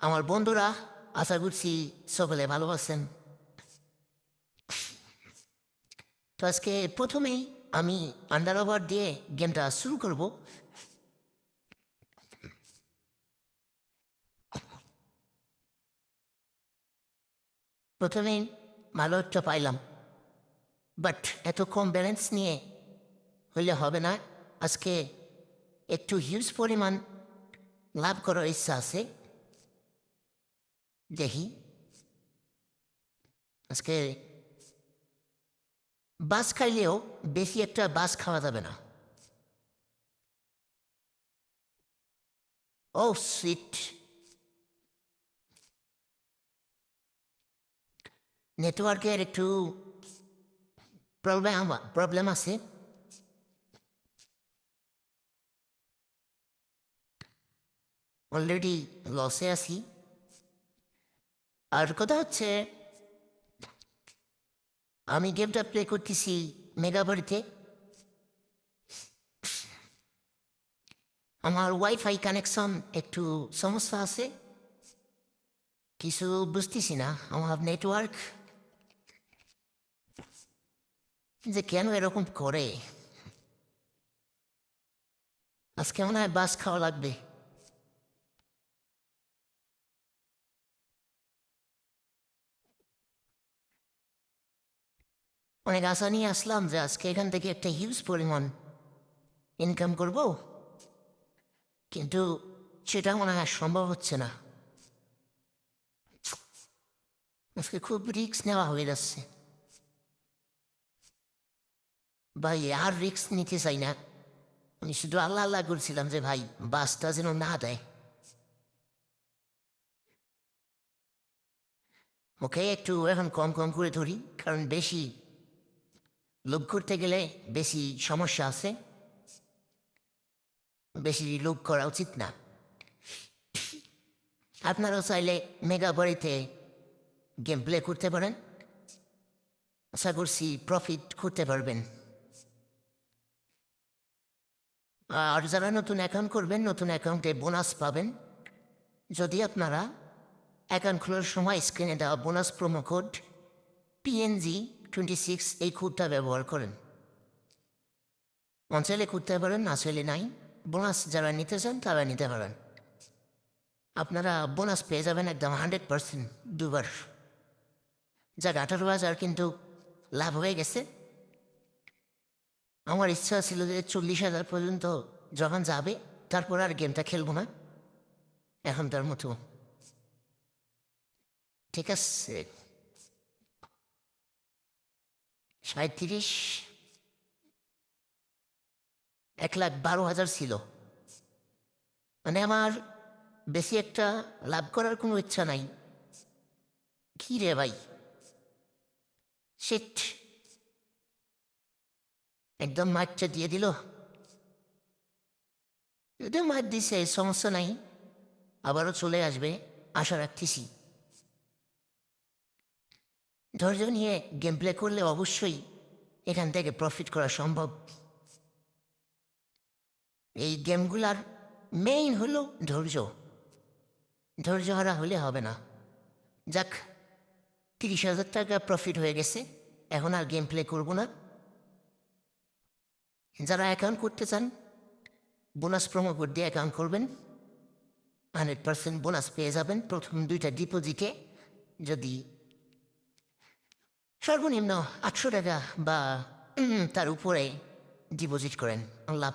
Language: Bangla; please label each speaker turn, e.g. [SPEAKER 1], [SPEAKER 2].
[SPEAKER 1] আমার বন্ধুরা, আশা করছি সকলে ভালো আছেন। তো আজকে প্রথমেই আমি আন্ডার ওভার দিয়ে গেমটা শুরু করব। প্রথমেই ভালো একটা পাইলাম। বাট এত কম ব্যালেন্স নিয়ে হইলে হবে না। আজকে একটু হিউজ পরিমাণ লাভ করার ইচ্ছা আছে। দেখি আজকে বাস খাইলেও বেশি একটা বাস খাওয়া যাবে না ও সুইট নেটওয়ার্কের একটু প্রবলেম প্রবলেম আছে অলরেডি লসে আছি আর কথা হচ্ছে, আমি গেমটা প্লে করতেছি মেগাবাড়িতে আমার ওয়াইফাই কানেকশন একটু সমস্যা আছে। কিছু বুঝতেছি না, আমার নেটওয়ার্ক যে কেন এরকম করে। আজকে মনে হয় বাস খাওয়া লাগবে। অনেক আশা নিয়ে আসলাম, যে আজকে এখান থেকে একটা হিউজ পরিমাণ ইনকাম করব। কিন্তু সেটা মনে হয় সম্ভব হচ্ছে না। আজকে খুব রিস্ক নেওয়া হয়ে যাচ্ছে। ভাই, আর রিস্ক নিতে চাই না। আমি শুধু আল্লাহ আল্লাহ করছিলাম যে, ভাই, বাসটা যেন না দেয়। ওকে, একটু এখন কম কম করে ধরি, কারণ বেশি লোভ করতে গেলে বেশি সমস্যা আছে। বেশি লোভ করা উচিত না। আপনারাও চাইলে মেগা বাড়িতে গেম প্লে করতে পারেন। আশা করছি প্রফিট করতে পারবেন। আর যারা নতুন অ্যাকাউন্ট করবেন, নতুন অ্যাকাউন্টে বোনাস পাবেন। যদি আপনারা অ্যাকাউন্ট খোলার সময় স্ক্রিনে দেওয়া bonus promo code PNG twenty six এই কোডটা ব্যবহার করেন মন চাইলে পারেন না চাইলে নাই বোনাস যারা নিতে চান তারা নিতে পারেন আপনারা বোনাস পেয়ে যাবেন একদম হান্ড্রেড পার্সেন্ট দুবার যাক আঠারো হাজার কিন্তু লাভ হয়ে গেছে আমার ইচ্ছা ছিল যে চল্লিশ হাজার পর্যন্ত যখন যাবে তারপর আর গেমটা খেলব না এখন তার মতো ঠিক আছে সাঁত্রিশ এক লাখ বারো হাজার ছিল। মানে আমার বেশি একটা লাভ করার কোনো ইচ্ছা নাই। কি রে ভাই? সেট একদম মাঠটা দিয়ে দিল। যদি মাঠ দিছে, সমস্যা নাই। আবারও চলে আসবে, আশা রাখতেছি। ধৈর্য নিয়ে গেম প্লে করলে অবশ্যই এখান থেকে প্রফিট করা সম্ভব। এই গেমগুলার মেইন হলো ধৈর্য। ধৈর্য হারা হলে হবে না। যাক, তিরিশ হাজার টাকা প্রফিট হয়ে গেছে। এখন আর গেম প্লে করব না। যারা অ্যাকাউন্ট করতে চান বোনাস প্রোমো কোড দিয়ে অ্যাকাউন্ট করবেন। হান্ড্রেড পার্সেন্ট বোনাস পেয়ে যাবেন। প্রথম দুইটা ডিপোজিটে যদি সর্বনিম্ন আটশো টাকা বা তার উপরে ডিপোজিট করেন আল্লাহ